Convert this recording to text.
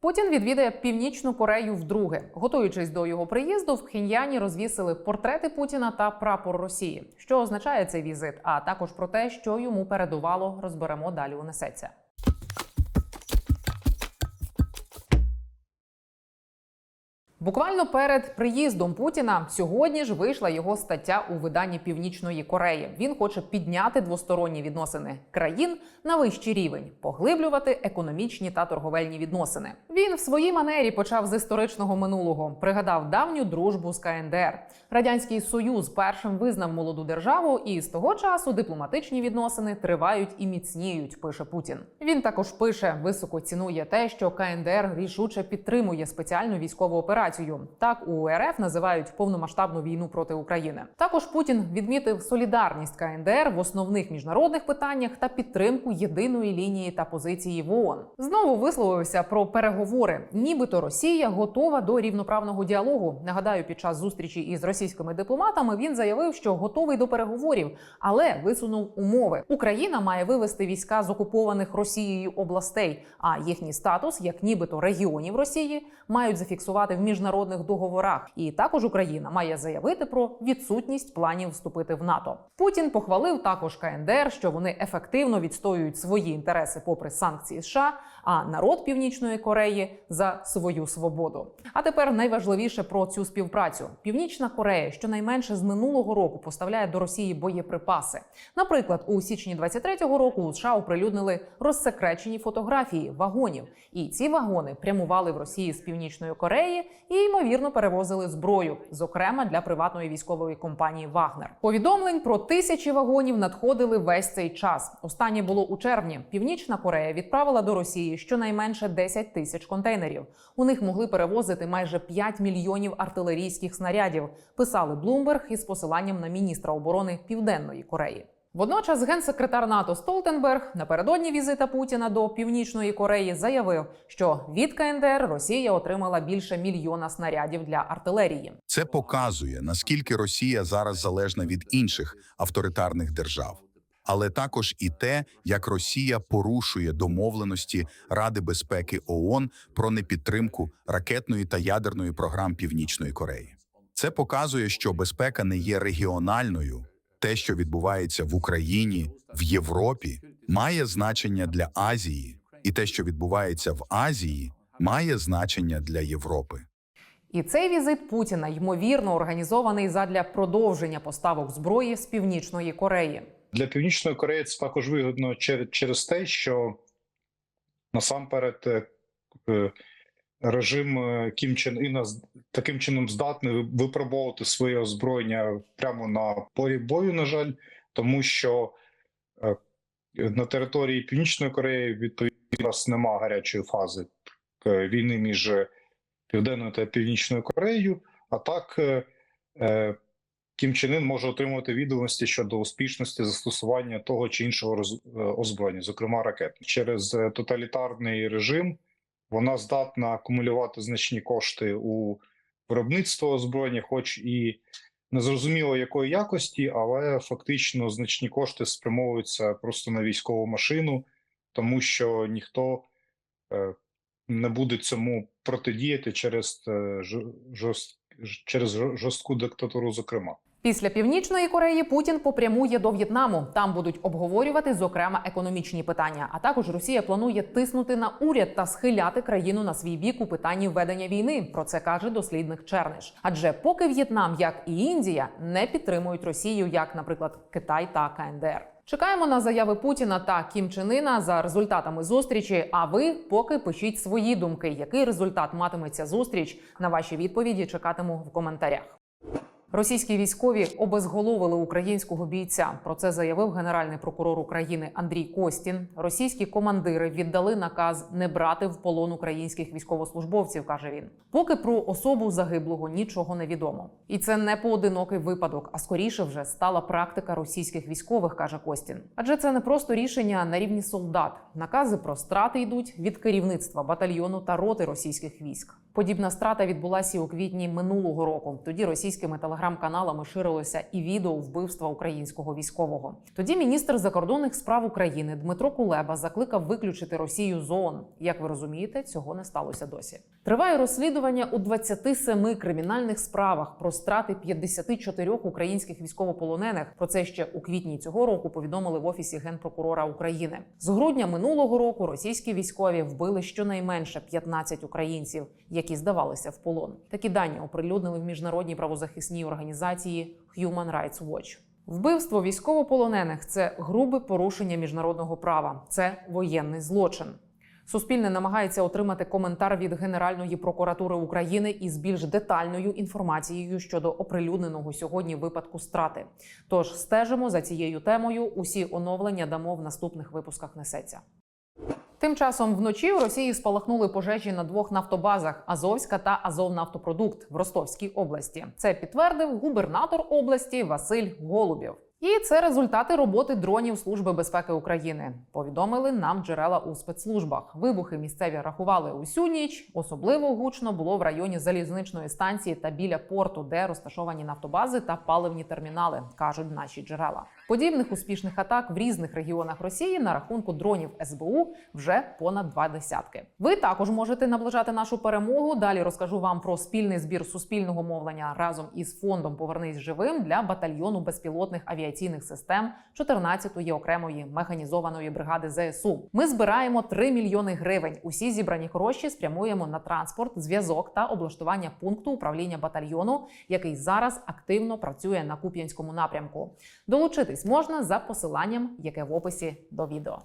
Путін відвідає північну Корею вдруге. Готуючись до його приїзду, в Пхеньяні розвісили портрети Путіна та прапор Росії. Що означає цей візит? А також про те, що йому передувало, розберемо далі. у Буквально перед приїздом Путіна сьогодні ж вийшла його стаття у виданні Північної Кореї. Він хоче підняти двосторонні відносини країн на вищий рівень, поглиблювати економічні та торговельні відносини. Він в своїй манері почав з історичного минулого, пригадав давню дружбу з КНДР. Радянський Союз першим визнав молоду державу, і з того часу дипломатичні відносини тривають і міцніють. Пише Путін. Він також пише, високо цінує те, що КНДР рішуче підтримує спеціальну військову операцію. Так у РФ називають повномасштабну війну проти України. Також Путін відмітив солідарність КНДР в основних міжнародних питаннях та підтримку єдиної лінії та позиції в ООН. Знову висловився про переговори. Нібито Росія готова до рівноправного діалогу. Нагадаю, під час зустрічі із російськими дипломатами він заявив, що готовий до переговорів, але висунув умови. Україна має вивести війська з окупованих Росією областей, а їхній статус, як нібито регіонів Росії, мають зафіксувати в міжнародних договорах. І також Україна має заявити про відсутність планів вступити в НАТО. Путін похвалив також КНДР, що вони ефективно відстоюють свої інтереси попри санкції США, а народ Північної Кореї за свою свободу. А тепер найважливіше про цю співпрацю. Північна Корея щонайменше з минулого року поставляє до Росії боєприпаси. Наприклад, у січні 23-го року у США оприлюднили розсекречені фотографії вагонів, і ці вагони прямували в Росії з Північної Кореї і ймовірно перевозили зброю, зокрема для приватної військової компанії Вагнер. Повідомлень про тисячі вагонів надходили весь цей час. Останнє було у червні. Північна Корея відправила до Росії щонайменше 10 тисяч контейнерів. У них могли перевозити майже 5 мільйонів артилерійських снарядів. Писали Блумберг із посиланням на міністра оборони Південної Кореї. Водночас генсекретар НАТО Столтенберг напередодні візита Путіна до Північної Кореї заявив, що від КНДР Росія отримала більше мільйона снарядів для артилерії. Це показує, наскільки Росія зараз залежна від інших авторитарних держав, але також і те, як Росія порушує домовленості Ради безпеки ООН про непідтримку ракетної та ядерної програм Північної Кореї. Це показує, що безпека не є регіональною. Те, що відбувається в Україні, в Європі, має значення для Азії, і те, що відбувається в Азії, має значення для Європи. І цей візит Путіна ймовірно організований задля продовження поставок зброї з Північної Кореї. Для Північної Кореї це також вигідно чер- через те, що насамперед е, е, режим е, Кім Чен Іна таким чином здатний випробовувати своє озброєння прямо на полі бою, на жаль, тому що на території Північної Кореї відповідно зараз нема гарячої фази війни між Південною та Північною Кореєю. А так Кім Чен може отримувати відомості щодо успішності застосування того чи іншого роз- е, озброєння, зокрема ракет. Через е, тоталітарний режим вона здатна акумулювати значні кошти у виробництво озброєння, хоч і незрозуміло якої якості, але фактично значні кошти спрямовуються просто на військову машину, тому що ніхто е, не буде цьому протидіяти через через жорстку диктатуру, зокрема. Після північної Кореї Путін попрямує до В'єтнаму. Там будуть обговорювати зокрема економічні питання. А також Росія планує тиснути на уряд та схиляти країну на свій бік у питанні введення війни. Про це каже дослідник Черниш. Адже поки В'єтнам, як і Індія, не підтримують Росію, як, наприклад, Китай та КНДР. Чекаємо на заяви Путіна та Кім Чен Іна за результатами зустрічі. А ви поки пишіть свої думки, який результат матиме ця зустріч. На ваші відповіді чекатиму в коментарях. Російські військові обезголовили українського бійця. Про це заявив генеральний прокурор України Андрій Костін. Російські командири віддали наказ не брати в полон українських військовослужбовців, каже він. Поки про особу загиблого нічого не відомо. І це не поодинокий випадок, а скоріше вже стала практика російських військових, каже Костін. Адже це не просто рішення на рівні солдат. Накази про страти йдуть від керівництва батальйону та роти російських військ. Подібна страта відбулася у квітні минулого року. Тоді російськими телеграмами телеграм-каналами ширилося і відео вбивства українського військового. Тоді міністр закордонних справ України Дмитро Кулеба закликав виключити Росію з ООН. Як ви розумієте, цього не сталося досі. Триває розслідування у 27 кримінальних справах про страти 54 українських військовополонених. Про це ще у квітні цього року повідомили в офісі генпрокурора України. З грудня минулого року російські військові вбили щонайменше 15 українців, які здавалися в полон. Такі дані оприлюднили в міжнародній правозахисній організації Human Rights Watch. Вбивство військовополонених це грубе порушення міжнародного права, це воєнний злочин. Суспільне намагається отримати коментар від Генеральної прокуратури України із більш детальною інформацією щодо оприлюдненого сьогодні випадку страти. Тож стежимо за цією темою. Усі оновлення дамо в наступних випусках. Несеться. Тим часом вночі в Росії спалахнули пожежі на двох нафтобазах Азовська та Азовнафтопродукт в Ростовській області. Це підтвердив губернатор області Василь Голубєв. І це результати роботи дронів Служби безпеки України. Повідомили нам джерела у спецслужбах. Вибухи місцеві рахували усю ніч. Особливо гучно було в районі залізничної станції та біля порту, де розташовані нафтобази та паливні термінали, кажуть наші джерела. Подібних успішних атак в різних регіонах Росії на рахунку дронів СБУ вже понад два десятки. Ви також можете наближати нашу перемогу. Далі розкажу вам про спільний збір суспільного мовлення разом із фондом Повернись живим для батальйону безпілотних авіаційних систем 14-ї окремої механізованої бригади ЗСУ. Ми збираємо 3 мільйони гривень. Усі зібрані гроші спрямуємо на транспорт, зв'язок та облаштування пункту управління батальйону, який зараз активно працює на Куп'янському напрямку. Долучитись можна за посиланням, яке в описі до відео.